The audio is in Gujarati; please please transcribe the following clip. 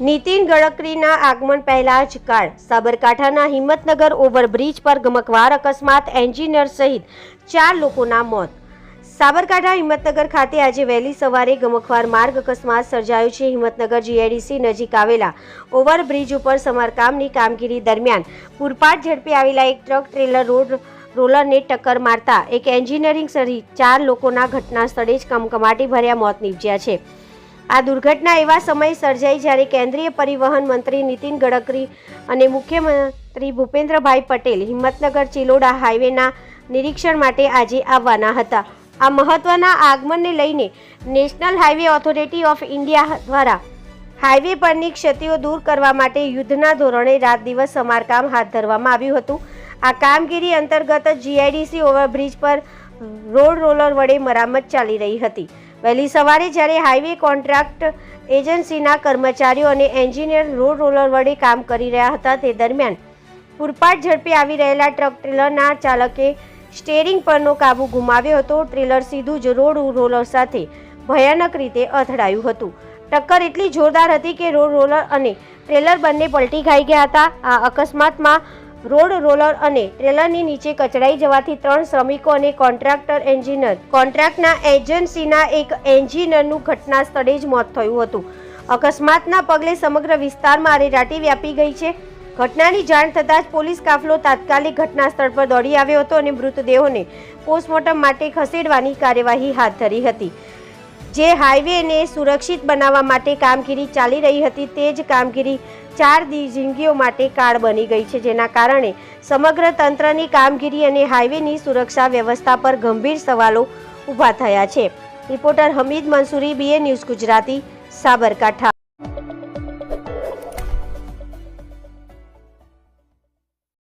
નીતિન ગડકરીના આગમન પહેલા જ કાળ સાબરકાંઠાના હિંમતનગર ઓવરબ્રિજ પર ગમકવાર અકસ્માત, એન્જિનિયર સહિત ચાર લોકોના મોત. સાબરકાંઠા હિંમતનગર ખાતે આજે વહેલી સવારે ગમખવાર માર્ગ અકસ્માત સર્જાયો છે. હિંમતનગર જીઆઈડીસી નજીક આવેલા ઓવરબ્રિજ ઉપર સમારકામની કામગીરી દરમિયાન પૂરપાટ ઝડપે આવેલા એક ટ્રક ટ્રેલર રોડ રોલરને ટક્કર મારતા એક એન્જિનિયરિંગ સહિત ચાર લોકોના ઘટના સ્થળે જ કમકમાટી ભર્યા મોત નીપજ્યા છે. આ દુર્ઘટના એવા સમયે સર્જાઈ જ્યારે કેન્દ્રીય પરિવહન મંત્રી નીતિન ગડકરી અને મુખ્યમંત્રી ભૂપેન્દ્રભાઈ પટેલ હિંમતનગર ચિલોડા હાઈવેના નિરીક્ષણ માટે આજે આવવાના હતા. આ મહત્વના આગમનને લઈને national highway authority of India દ્વારા હાઈવે પરની ક્ષતિઓ દૂર કરવા માટે યુદ્ધના ધોરણે રાત દિવસ સમારકામ હાથ ધરવામાં આવ્યું હતું. આ કામગીરી અંતર્ગત જીઆઈડીસી ઓવરબ્રિજ પર રોડ રોલર વડે મરામત ચાલી રહી હતી. વહેલી સવારે જ્યારે હાઈવે કોન્ટ્રાક્ટ એજન્સીના કર્મચારીઓ અને એન્જિનિયર રોડ રોલર વડે કામ કરી રહ્યા હતા, તે દરમિયાન પૂરપાટ ઝડપે આવી રહેલા ટ્રક ટ્રેલરના ચાલકે સ્ટેરિંગ પરનો કાબુ ગુમાવ્યો હતો. ટ્રેલર સીધું જ રોડ રોલર સાથે ભયાનક રીતે અથડાયું હતું. ટક્કર એટલી જોરદાર હતી કે રોડ રોલર અને ટ્રેલર બંને પલટી ખાઈ ગયા હતા. આ અકસ્માતમાં રોડ રોલર અને ટ્રેલરની નીચે કચડાઈ જવાથી ત્રણ શ્રમિકો અને કોન્ટ્રાક્ટર એન્જિનિયર કોન્ટ્રાક્ટના એજન્સીના એક એન્જિનિયરનું ઘટના સ્થળે જ મોત થયું હતું. અકસ્માતના પગલે સમગ્ર વિસ્તારમાં અરેરાટી વ્યાપી ગઈ છે. ઘટનાની જાણ થતાં જ પોલીસ કાફલો તાત્કાલિક ઘટના સ્થળ પર દોડી આવ્યો હતો અને મૃતદેહોને પોસ્ટમોર્ટમ માટે ખસેડવાની કાર્યવાહી હાથ ધરી હતી. જે હાઈવેને સુરક્ષિત બનાવવા માટે કામગીરી ચાલી રહી હતી તે જ કામગીરી ચાર જિંદગીઓ માટે કાળ બની ગઈ છે, જેના કારણે સમગ્ર તંત્રની કામગીરી અને હાઈવેની સુરક્ષા વ્યવસ્થા પર ગંભીર સવાલો ઊભા થયા છે. Reporter Hamid Mansuri BA news Gujarati, Sabarkantha.